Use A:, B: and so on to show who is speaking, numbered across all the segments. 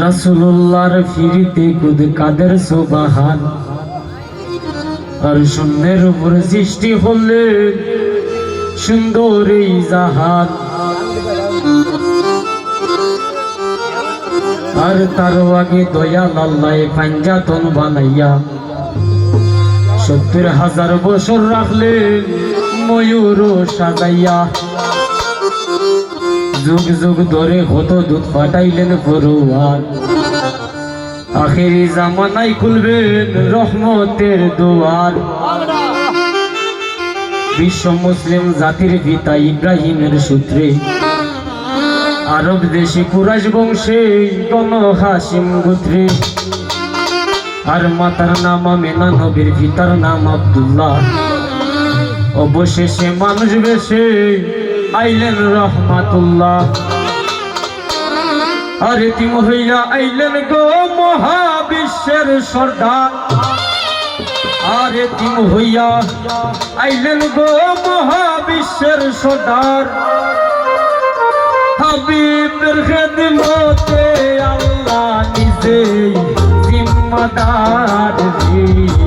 A: রাসুল্লাহর ফিরিতে কুদ কাদের সুবাহান। আর শূন্যের উপর সৃষ্টি হলেন সুন্দর এই জাহান। আর তার আগে দয়াল আল্লাহ পাঞ্জাতন বানাইয়া সত্তর হাজার বছর রাখলেন ময়ূর সাজাইয়া যুগ যুগ ধরে হত দুধ পাঠাইলেন ফরুয়ার আখেরি জামানাই খুলবেন রহমতের দুয়ার বিশ্ব মুসলিম জাতির পিতা ইব্রাহিমের সূত্রে। আরব দেশে কুরাশ বংশে গণ হাসিম গোত্রে। আর মাতার নাম আমেনা, নবীর পিতার নাম আবদুল্লাহ। অবশেষে মানুষ বেশে আইলেন রহমাতুল্লাহ। আরে তিম হইয়া আইলেন গো মহাবিশ্বের সর্দার। আরে তিম হইয়া আইলেন গো মহাবিশ্বের সর্দার। হাবিবের খেদমতে আল্লাহ নিজে জিম্মাদার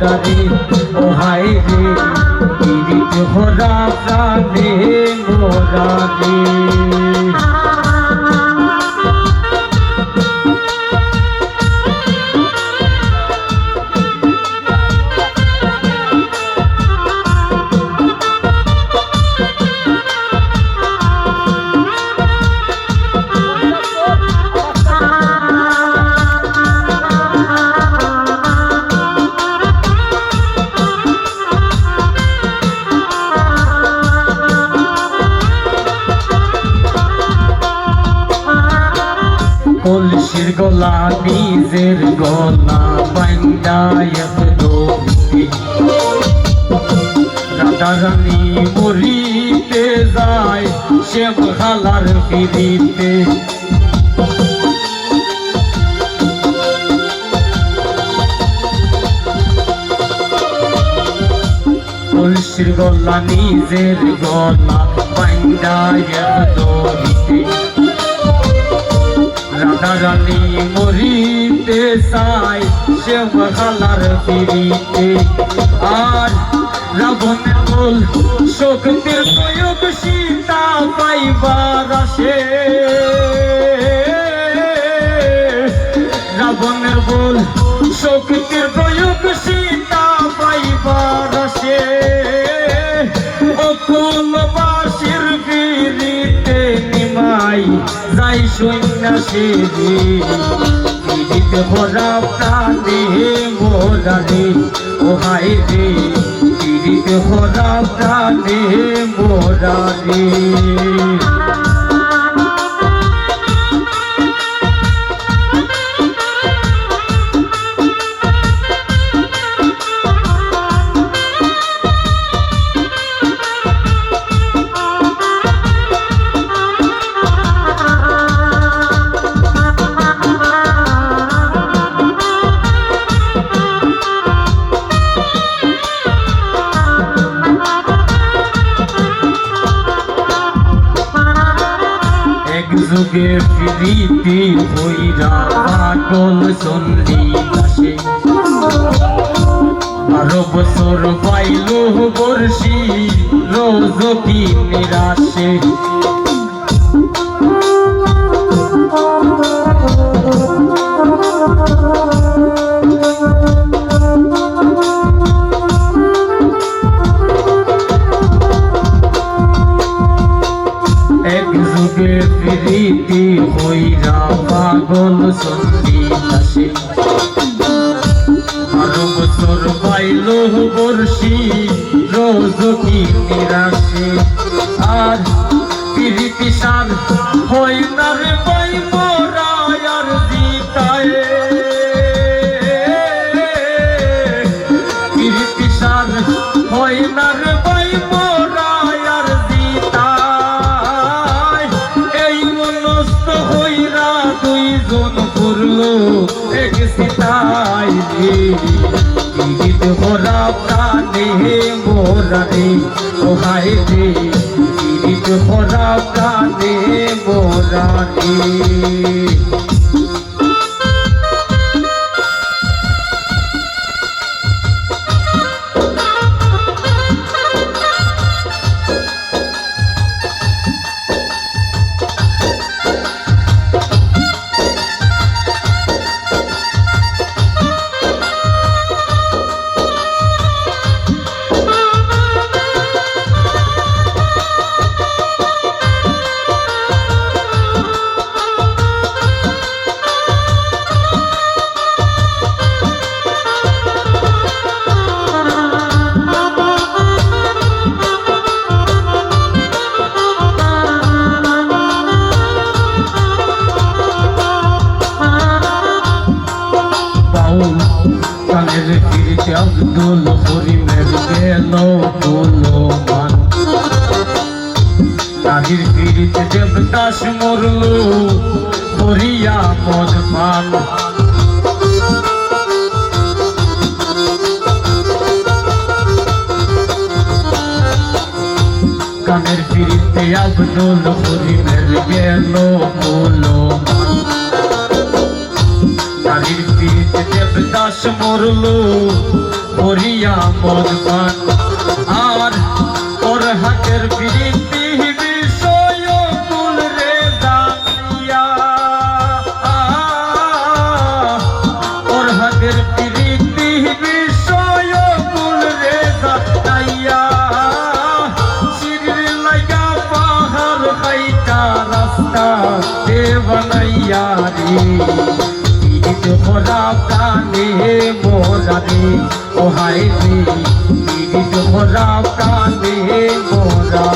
A: মোরা রে ও হায় রে পীড়িত ভরা প্রাণে মোরা গলা নিজের গলা দৌড়ি রাধা রানী মরিতে যায় শ্যাম খালার ফিরিতে কলসির গলা নিজের গলা দৌড়িতে রাধা রানী মরিতে চাই সে মহালার ফিরিতে। আর রাবণের বল শক্তির প্রয়োগ সীতা পাইবার আসে। রাবণের বল শক্তির প্রয়োগ সীতা পাইবার আসে। রে পীড়িত ভরা প্রাণে মোরা রে ও হাই রে পীড়িত ভরা প্রাণে মোরা রে ফিরিতে হইরা পাগল চন্ডী দাসে বারো বছর পাইল বর্ষি রোজ কি নিরাশে। ফিরিতে হইরা পাগল দাসে বারো বছর পাইল বর্ষি রোজ কি নিরাশে। আর প্রীতি সার হই না রে পাই মোরা আর জিতায়। প্রীতি সার হই না প্রাণে মোরা ওহাই রে গীত ভরা প্রাণে মোরা কানের ফিরিতে আব্দুল হরিমের গেল বলো মান তাহির দেবদাস মরল হরিয়া মদ পান। কানের ফিরিতে আব্দুল হরিমের গেল মান তাহির ফিরিতে দেবদাস মরল হরিয়া মদ পান আর ওর হাতের ফিরিতি বিষয় কুল রে জানিয়া ওর হাতের ফিরিতি বিষয় কুল রে জানাইয়া শিরির লাগা পাহাড় হাইটা রাস্তা দে বানাইয়া রে ভরা প্রাণে মোরা রে ও হায় রে পীড়িত ভরা প্রাণে মোরা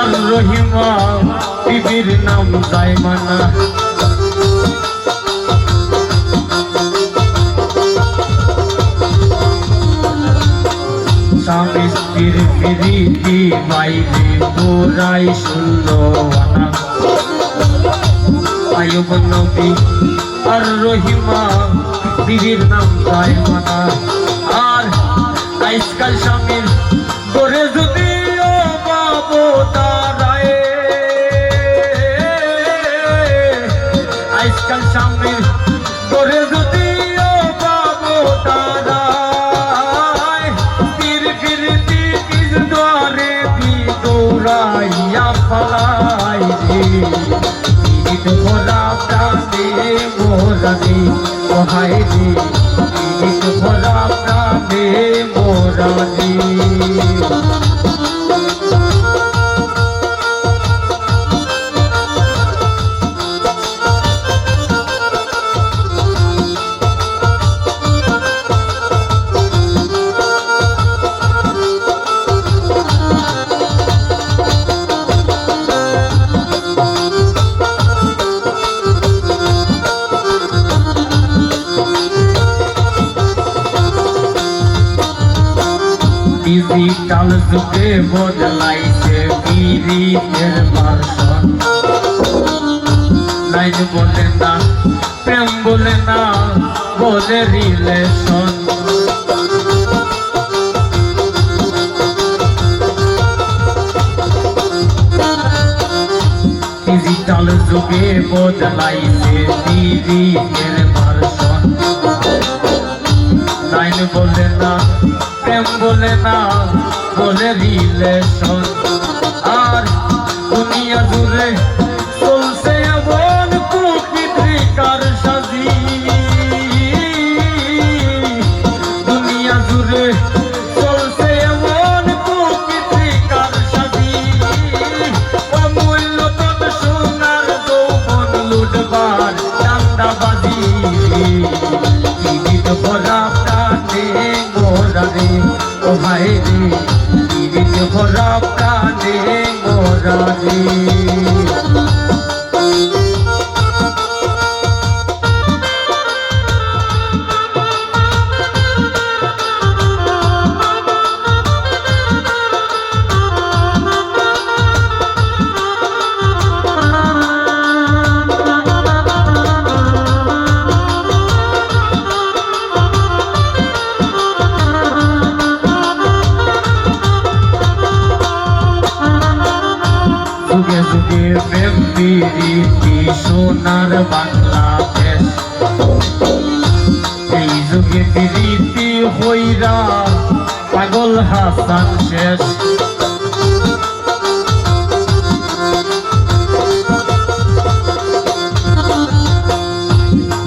A: আর রহিমা বিবির নাম যায় স্বামী স্ত্রীর প্রীতি বাইরে পুরাই বানা আয়ুব নবী আর রহিমা বিবির নাম তাই আর আইসকাল স্বামীর করে যদি রে ওহাই ডিজিটাল যুগে বদলাইছে গিরিতের ভার্সন লাইন বলে না, প্রেম বলে না, বলে রিলেশন ডিজিটাল যুগে বদলাইছে দিদির ভার্সন বলে না বলে না, বলে রিলেশন আর দুনিয়া জুড়ে চলছে এমন কুকৃতিকার সাজি। দুনিয়া জুড়ে চলছে এমন কুকৃতিকার সাজি। অমূল্য সোনার লুটবার চান্দাবাজি প্রাণে রে ও ভাই রে পীড়িত ভরা প্রাণে মোরা রে। প্রেম প্রীতি সোনার বাংলাদেশ এই যুগে প্রীতি হইরা পাগল হাসান শেষ।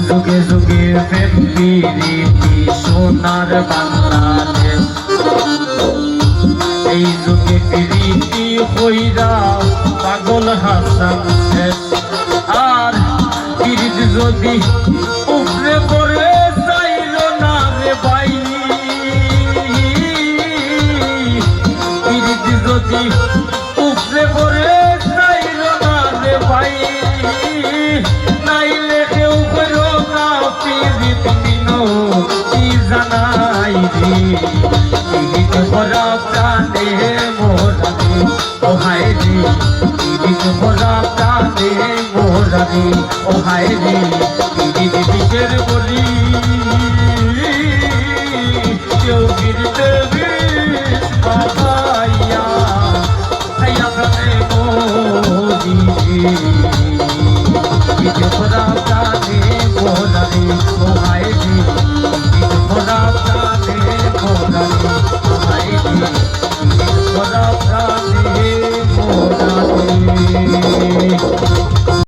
A: যুগে যুগে প্রেম প্রীতি সোনার বাংলাদেশ পাগল মোরা ও হায় রে দিদি বিষের বলি।